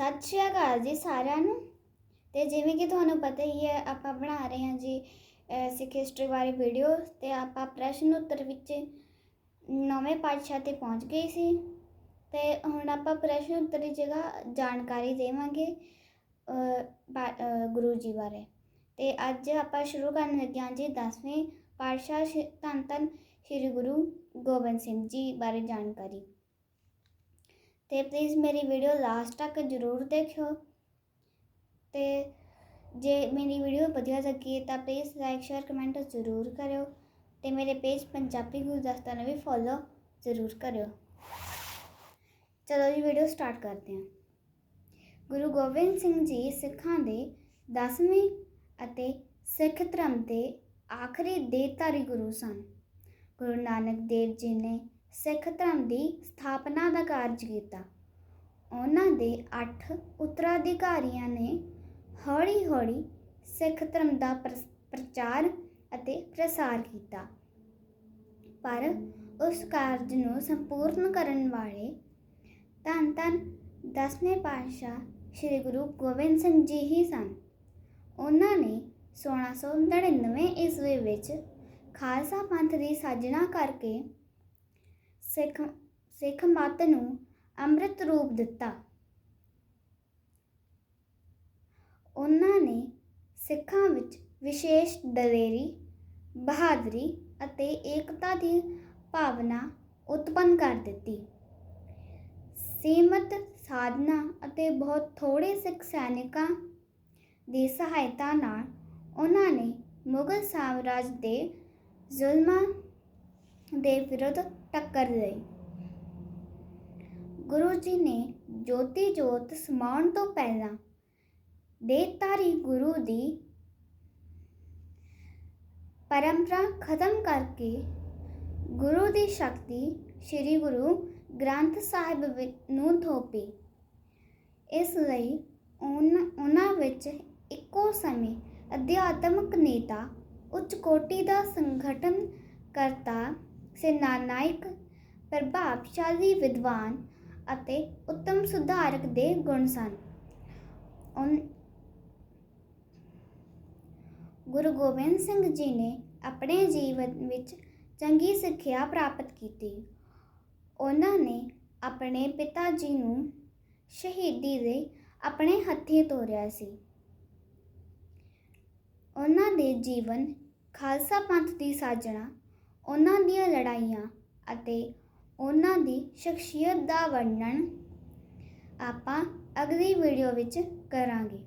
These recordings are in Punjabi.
ਸਤਿ ਸ਼੍ਰੀ ਅਕਾਲ ਜੀ ਸਾਰਿਆਂ ਨੂੰ। ਤੇ ਜਿਵੇਂ ਕਿ ਤੁਹਾਨੂੰ ਪਤਾ ਹੀ ਹੈ, ਆਪਾਂ ਬਣਾ ਰਹੇ ਹਾਂ ਜੀ ਸਿੱਖ ਹਿਸਟਰੀ ਬਾਰੇ ਵੀਡੀਓ ਤੇ ਆਪਾਂ ਪ੍ਰਸ਼ਨ ਉੱਤਰ ਵਿੱਚ ਨੌਵੇਂ ਪਾਤਸ਼ਾਹ ਤੇ ਪਹੁੰਚ ਗਏ ਸੀ। ਤੇ ਹੁਣ ਆਪਾਂ ਪ੍ਰਸ਼ਨ ਉੱਤਰ ਦੀ ਜਗ੍ਹਾ ਜਾਣਕਾਰੀ ਦੇਵਾਂਗੇ ਗੁਰੂ ਜੀ ਬਾਰੇ। ਤੇ ਅੱਜ ਆਪਾਂ ਸ਼ੁਰੂ ਕਰਨ ਲੱਗੇ ਹਾਂ ਜੀ 10ਵੇਂ ਪਾਤਸ਼ਾਹ ਸ਼੍ਰੀ ਧੰਨ ਧੰਨ ਸ੍ਰੀ ਗੁਰੂ ਗੋਬਿੰਦ ਸਿੰਘ ਜੀ ਬਾਰੇ ਜਾਣਕਾਰੀ। ਤੇ ਪਲੀਜ਼ ਮੇਰੀ ਵੀਡੀਓ ਲਾਸਟ ਤੱਕ ਜ਼ਰੂਰ ਦੇਖਿਓ। ਤੇ ਜੇ ਮੇਰੀ ਵੀਡੀਓ ਵਧੀਆ ਲੱਗੀ ਤਾਂ ਪਲੀਜ਼ ਲਾਈਕ ਸ਼ੇਅਰ ਕਮੈਂਟ ਜ਼ਰੂਰ ਕਰਿਓ। ਤੇ ਮੇਰੇ ਪੇਜ ਪੰਜਾਬੀ ਗੁਰਦਸਤਾ ਨੂੰ ਵੀ ਫੋਲੋ ਜ਼ਰੂਰ ਕਰਿਓ। ਚਲੋ ਜੀ ਵੀਡੀਓ ਸਟਾਰਟ ਕਰਦੇ ਹਾਂ। ਗੁਰੂ ਗੋਬਿੰਦ ਸਿੰਘ ਜੀ ਸਿੱਖਾਂ ਦੇ 10ਵੇਂ ਅਤੇ ਸਿੱਖ ਧਰਮ ਦੇ ਆਖਰੀ ਦੇਹਧਾਰੀ ਗੁਰੂ ਸਨ। ਗੁਰੂ ਨਾਨਕ ਦੇਵ ਜੀ ਨੇ ਸਿੱਖ ਧਰਮ ਦੀ ਸਥਾਪਨਾ ਦਾ ਕਾਰਜ ਕੀਤਾ। ਉਹਨਾਂ ਦੇ 8 ਉੱਤਰਾਧਿਕਾਰੀਆਂ ਨੇ ਹੌਲੀ-ਹੌਲੀ ਸਿੱਖ ਧਰਮ ਦਾ ਪ੍ਰਸ- ਪ੍ਰਚਾਰ ਅਤੇ ਪ੍ਰਸਾਰ ਕੀਤਾ। ਪਰ ਉਸ ਕਾਰਜ ਨੂੰ ਸੰਪੂਰਨ ਕਰਨ ਵਾਲੇ ਧੰਨ ਧੰਨ ਦਸਵੇਂ ਪਾਤਸ਼ਾਹ ਸ੍ਰੀ ਗੁਰੂ ਗੋਬਿੰਦ ਸਿੰਘ ਜੀ ਹੀ ਸਨ। ਉਹਨਾਂ ਨੇ 1699 ਈਸਵੀ ਵਿੱਚ ਖਾਲਸਾ ਪੰਥ ਦੀ ਸਾਜਣਾ ਕਰਕੇ ਸਿੱਖ ਸਿੱਖ ਮਤ ਨੂੰ ਅੰਮ੍ਰਿਤ ਰੂਪ ਦਿੱਤਾ। ਉਹਨਾਂ ਨੇ ਸਿੱਖਾਂ ਵਿੱਚ ਵਿਸ਼ੇਸ਼ ਦਲੇਰੀ, ਬਹਾਦਰੀ ਅਤੇ ਏਕਤਾ ਦੀ ਭਾਵਨਾ ਉਤਪੰਨ ਕਰ ਦਿੱਤੀ। ਸੀਮਤ ਸਾਧਨਾ ਅਤੇ ਬਹੁਤ ਥੋੜੇ ਸਿੱਖ ਸੈਨਿਕਾਂ ਦੀ ਸਹਾਇਤਾ ਨਾਲ ਉਹਨਾਂ ਨੇ ਮੁਗਲ ਸਾਮਰਾਜ ਦੇ ਜ਼ੁਲਮਾਂ ਦੇ ਵਿਰੁੱਧ ਟੱਕਰ ਲਈ ਗੁਰੂ ਜੀ ਨੇ ਜੋਤੀ ਜੋਤ ਸਮਾਉਣ ਤੋਂ ਪਹਿਲਾਂ ਦੇਹਧਾਰੀ ਗੁਰੂ ਦੀ ਪਰੰਪਰਾ ਖਤਮ ਕਰਕੇ ਗੁਰੂ ਦੀ ਸ਼ਕਤੀ ਸ੍ਰੀ ਗੁਰੂ ਗ੍ਰੰਥ ਸਾਹਿਬ ਵਿ- ਨੂੰ ਥੋਪੀ। ਇਸ ਲਈ ਉਹਨਾਂ ਵਿੱਚ ਇੱਕੋ ਸਮੇਂ ਅਧਿਆਤਮਕ ਨੇਤਾ ਉੱਚ ਕੋਟੀ ਦਾ ਸੰਗਠਨ ਕਰਤਾ ਸੇਨਾਨਾਇਕ, ਪ੍ਰਭਾਵਸ਼ਾਲੀ ਵਿਦਵਾਨ ਅਤੇ ਉੱਤਮ ਸੁਧਾਰਕ ਦੇ ਗੁਣ ਸਨ। ਉਨ, ਗੁਰੂ ਗੋਬਿੰਦ ਸਿੰਘ ਜੀ ਨੇ ਆਪਣੇ ਜੀਵਨ ਵਿੱਚ ਚੰਗੀ ਸਿੱਖਿਆ ਪ੍ਰਾਪਤ ਕੀਤੀ। ਉਹਨਾਂ ਨੇ ਆਪਣੇ ਪਿਤਾ ਜੀ ਨੂੰ ਸ਼ਹੀਦੀ ਦੇ ਆਪਣੇ ਹੱਥੀਂ ਤੋਰਿਆ ਸੀ। ਉਹਨਾਂ ਦੇ ਜੀਵਨ ਖਾਲਸਾ ਪੰਥ ਦੀ ਸਾਜਣਾ ਉਹਨਾਂ ਦੀਆਂ ਲੜਾਈਆਂ ਅਤੇ ਉਹਨਾਂ ਦੀ ਸ਼ਖਸੀਅਤ ਦਾ ਵਰਣਨ ਆਪਾਂ ਅਗਲੀ ਵੀਡੀਓ ਵਿੱਚ ਕਰਾਂਗੇ।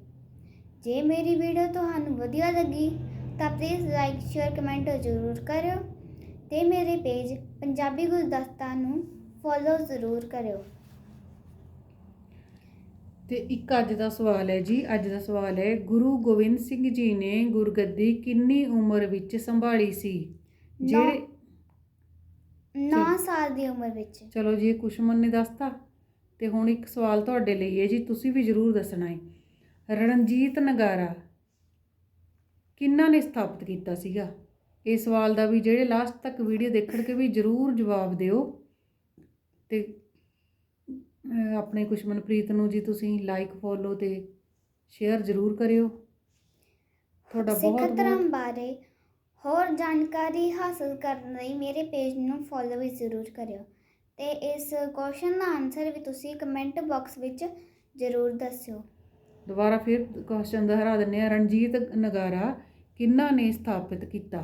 ਜੇ ਮੇਰੀ ਵੀਡੀਓ ਤੁਹਾਨੂੰ ਵਧੀਆ ਲੱਗੀ, ਤਾਂ ਪਲੀਜ਼ ਲਾਈਕ ਸ਼ੇਅਰ ਕਮੈਂਟ ਜ਼ਰੂਰ ਕਰਿਓ ਤੇ ਮੇਰੇ ਪੇਜ ਪੰਜਾਬੀ ਗੁਰਦਸਤਾ ਨੂੰ ਫੋਲੋ ਜ਼ਰੂਰ ਕਰਿਓ। ਤੇ ਇੱਕ ਅੱਜ ਦਾ ਸਵਾਲ ਹੈ ਜੀ, ਅੱਜ ਦਾ ਸਵਾਲ ਹੈ, ਗੁਰੂ ਗੋਬਿੰਦ ਸਿੰਘ ਜੀ ਨੇ ਗੁਰਗੱਦੀ ਕਿੰਨੀ ਉਮਰ ਵਿੱਚ ਸੰਭਾਲੀ ਸੀ? ਜਿਹੜੇ 9 ਸਾਲ ਦੀ ਉਮਰ ਵਿੱਚ। ਚਲੋ ਜੀ ਕੁਸ਼ਮਨ ਨੇ ਦੱਸਤਾ। ਤੇ ਹੁਣ ਇੱਕ ਸਵਾਲ ਤੁਹਾਡੇ ਲਈ ਹੈ ਜੀ ਤੁਸੀਂ ਵੀ ਜ਼ਰੂਰ ਦੱਸਣਾ ਹੈ। ਰਣਜੀਤ ਨਗਾਰਾ ਕਿੰਨਾ ਨੇ ਸਥਾਪਿਤ ਕੀਤਾ ਸੀਗਾ? ਇਹ ਸਵਾਲ ਦਾ ਵੀ ਜਿਹੜੇ ਲਾਸਟ ਤੱਕ ਵੀਡੀਓ ਦੇਖਣਗੇ ਵੀ ਜ਼ਰੂਰ ਜਵਾਬ ਦਿਓ। ਤੇ ਆਪਣੇ ਕੁਸ਼ਮਨਪ੍ਰੀਤ ਨੂੰ ਜੀ ਤੁਸੀਂ ਲਾਈਕ ਫੋਲੋ ਤੇ ਸ਼ੇਅਰ ਜ਼ਰੂਰ ਕਰਿਓ। ਤੁਹਾਡਾ ਸਿੱਖ ਬਹੁਤ ਧਰਮ ਬਹੁਤ ਬਾਰੇ ਹੋਰ ਜਾਣਕਾਰੀ ਹਾਸਲ ਕਰਨ ਲਈ ਮੇਰੇ ਪੇਜ ਨੂੰ ਫੋਲੋ ਵੀ ਜ਼ਰੂਰ ਕਰਿਓ। ਤੇ ਇਸ ਕੁਐਸਚਨ ਦਾ ਆਨਸਰ ਵੀ ਤੁਸੀਂ ਕਮੈਂਟ ਬਾਕਸ ਵਿੱਚ ਜ਼ਰੂਰ ਦੱਸਿਓ। ਦੁਬਾਰਾ ਫਿਰ ਕੁਐਸਚਨ ਦੁਹਰਾ ਦਿੰਨੇ ਆ ਰਣਜੀਤ ਨਗਾਰਾ ਕਿੰਨਾ ਨੇ ਸਥਾਪਿਤ ਕੀਤਾ?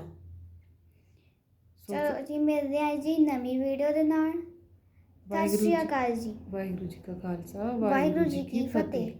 ਚਲੋ ਜੀ ਮਿਲਦੇ ਹਾਂ ਜੀ ਨਵੀਂ ਵੀਡੀਓ ਦੇ ਨਾਲ। ਸਤਿ ਸ਼੍ਰੀ ਅਕਾਲ ਜੀ। ਵਾਹਿਗੁਰੂ ਜੀ ਕਾ ਖਾਲਸਾ ਵਾਹਿਗੁਰੂ ਜੀ ਕੀ ਫਤਿਹ।